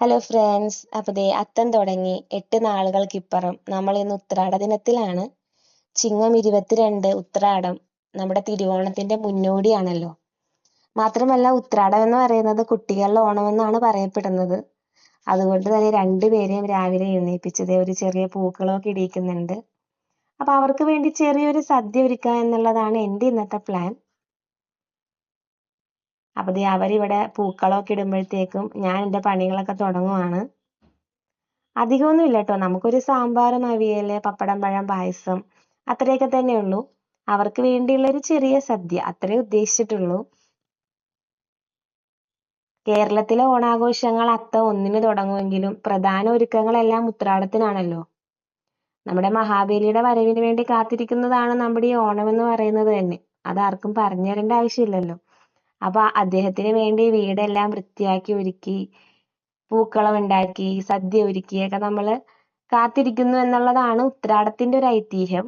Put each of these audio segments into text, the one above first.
Hello friends അപ്പോൾ ദേ അത്തം തുടങ്ങി. എട്ട് നാളുകൾക്കിപ്പുറം നമ്മൾ ഇന്ന് ഉത്രാട ദിനത്തിലാണ്. ചിങ്ങം ഇരുപത്തിരണ്ട് ഉത്രാടം നമ്മുടെ തിരുവോണത്തിന്റെ മുന്നോടിയാണല്ലോ. മാത്രമല്ല ഉത്രാടം എന്ന് പറയുന്നത് കുട്ടികളുടെ ഓണമെന്നാണ് പറയപ്പെടുന്നത്. അതുകൊണ്ട് തന്നെ രണ്ടുപേരെയും രാവിലെ എഴുന്നേൽപ്പിച്ചത് ഒരു ചെറിയ പൂക്കളൊക്കെ ഇടിയിക്കുന്നുണ്ട്. അപ്പോൾ അവർക്ക് വേണ്ടി ചെറിയൊരു സദ്യ ഒരുക്കുക എന്നുള്ളതാണ് എന്റെ ഇന്നത്തെ പ്ലാൻ അപ്പോൾ ദേ അവരിവിടെ പൂക്കളൊക്കെ ഇടുമ്പോഴത്തേക്കും ഞാൻ എന്റെ പണികളൊക്കെ തുടങ്ങുവാണ്. അധികമൊന്നും ഇല്ല കേട്ടോ നമുക്കൊരു സാമ്പാറും അവിയൽ പപ്പടം പഴം പായസം അത്രയൊക്കെ തന്നെ ഉള്ളൂ അവർക്ക് വേണ്ടിയുള്ള ഒരു ചെറിയ സദ്യ അത്രേ ഉദ്ദേശിച്ചിട്ടുള്ളൂ. കേരളത്തിലെ ഓണാഘോഷങ്ങൾ അത്തം ഒന്നിന് തുടങ്ങുമെങ്കിലും പ്രധാന ഒരുക്കങ്ങളെല്ലാം ഉത്രാടത്തിനാണല്ലോ. നമ്മുടെ മഹാബലിയുടെ വരവിന് വേണ്ടി കാത്തിരിക്കുന്നതാണ് നമ്മുടെ ഈ ഓണം എന്ന് പറയുന്നത് തന്നെ. അതാർക്കും പറഞ്ഞു തരേണ്ട ആവശ്യമില്ലല്ലോ. അപ്പൊ അദ്ദേഹത്തിന് വേണ്ടി വീടെല്ലാം വൃത്തിയാക്കി ഒരുക്കി പൂക്കളം ഉണ്ടാക്കി സദ്യ ഒരുക്കിയൊക്കെ നമ്മൾ കാത്തിരിക്കുന്നു എന്നുള്ളതാണ് ഉത്രാടത്തിന്റെ ഒരു ഐതിഹ്യം.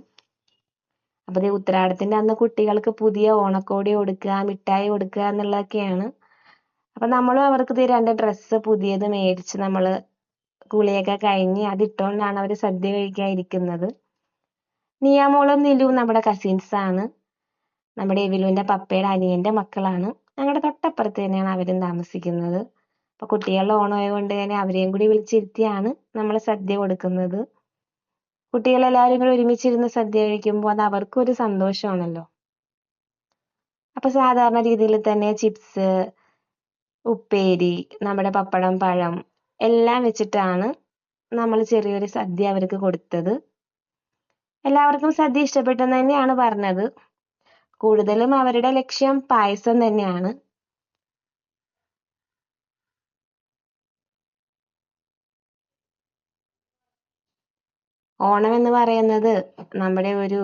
അപ്പൊ ഈ ഉത്രാടത്തിന്റെ അന്ന് കുട്ടികൾക്ക് പുതിയ ഓണക്കോടി കൊടുക്കുക മിഠായി കൊടുക്കുക എന്നുള്ളതൊക്കെയാണ്. അപ്പൊ നമ്മളും അവർക്ക് രണ്ട് ഡ്രസ്സ് പുതിയത് മേടിച്ച് നമ്മൾ കുളിയൊക്കെ കഴിഞ്ഞ് അതിട്ടുകൊണ്ടാണ് അവർ സദ്യ കഴിക്കാൻ ഇരിക്കുന്നത് നിയാമോളും നിലുവും നമ്മുടെ കസിൻസ് ആണ്. നമ്മുടെ എവിലുവിന്റെ പപ്പയുടെ അനിയന്റെ മക്കളാണ്. ഞങ്ങളുടെ തൊട്ടപ്പുറത്ത് തന്നെയാണ് അവരും താമസിക്കുന്നത്. അപ്പൊ കുട്ടികളുടെ ഓണം ആയതുകൊണ്ട് തന്നെ അവരെയും കൂടി വിളിച്ചിരുത്തിയാണ് നമ്മൾ സദ്യ കൊടുക്കുന്നത്. കുട്ടികളെല്ലാവരും കൂടി ഒരുമിച്ചിരുന്ന് സദ്യ കഴിക്കുമ്പോൾ അത് അവർക്കും ഒരു സന്തോഷമാണല്ലോ. അപ്പൊ സാധാരണ രീതിയിൽ തന്നെ ചിപ്സ് ഉപ്പേരി നമ്മുടെ പപ്പടം പഴം എല്ലാം വെച്ചിട്ടാണ് നമ്മൾ ചെറിയൊരു സദ്യ അവർക്ക് കൊടുത്തത്. എല്ലാവർക്കും സദ്യ ഇഷ്ടപ്പെട്ടെന്ന് തന്നെയാണ് പറഞ്ഞത്. കൂടുതലും അവരുടെ ലക്ഷ്യം പായസം തന്നെയാണ്. ഓണം എന്ന് പറയുന്നത് നമ്മുടെ ഒരു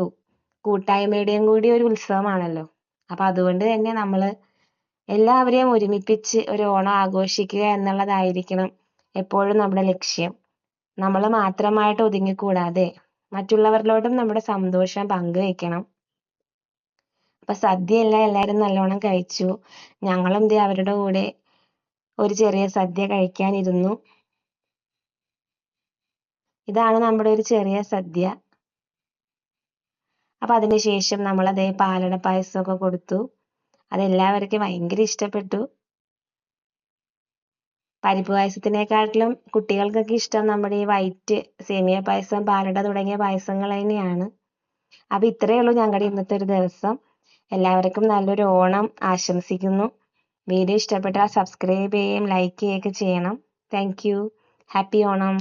കൂട്ടായ്മയുടെയും കൂടി ഒരു ഉത്സവമാണല്ലോ. അപ്പൊ അതുകൊണ്ട് തന്നെ നമ്മൾ എല്ലാവരെയും ഒരുമിപ്പിച്ച് ഒരു ഓണം ആഘോഷിക്കുക എന്നുള്ളതായിരിക്കണം എപ്പോഴും നമ്മുടെ ലക്ഷ്യം. നമ്മൾ മാത്രമായിട്ട് ഒതുങ്ങിക്കൂടാതെ മറ്റുള്ളവരിലോട്ടും നമ്മുടെ സന്തോഷം പങ്കുവെക്കണം. അപ്പൊ സദ്യ എല്ലാം എല്ലാവരും നല്ലോണം കഴിച്ചു. ഞങ്ങളും ദേ അവരുടെ കൂടെ ഒരു ചെറിയ സദ്യ കഴിക്കാനിരുന്നു. ഇതാണ് നമ്മുടെ ഒരു ചെറിയ സദ്യ. അപ്പൊ അതിനുശേഷം നമ്മൾ അതേ പാലട പായസമൊക്കെ കൊടുത്തു. അതെല്ലാവർക്കും ഭയങ്കര ഇഷ്ടപ്പെട്ടു. പരിപ്പ് പായസത്തിനെക്കാട്ടിലും കുട്ടികൾക്കൊക്കെ ഇഷ്ടം നമ്മുടെ ഈ വൈറ്റ് സേമിയ പായസം പാലട തുടങ്ങിയ പായസങ്ങൾ തന്നെയാണ്. അപ്പൊ ഇത്രയേ ഉള്ളൂ ഞങ്ങളുടെ ഇന്നത്തെ ഒരു ദിവസം. എല്ലാവർക്കും നല്ലൊരു ഓണം ആശംസിക്കുന്നു. വീഡിയോ ഇഷ്ടപ്പെട്ടാൽ സബ്സ്ക്രൈബ് ചെയ്യുകയും ലൈക്ക് ചെയ്യുകയൊക്കെ ചെയ്യണം. Thank happy Onam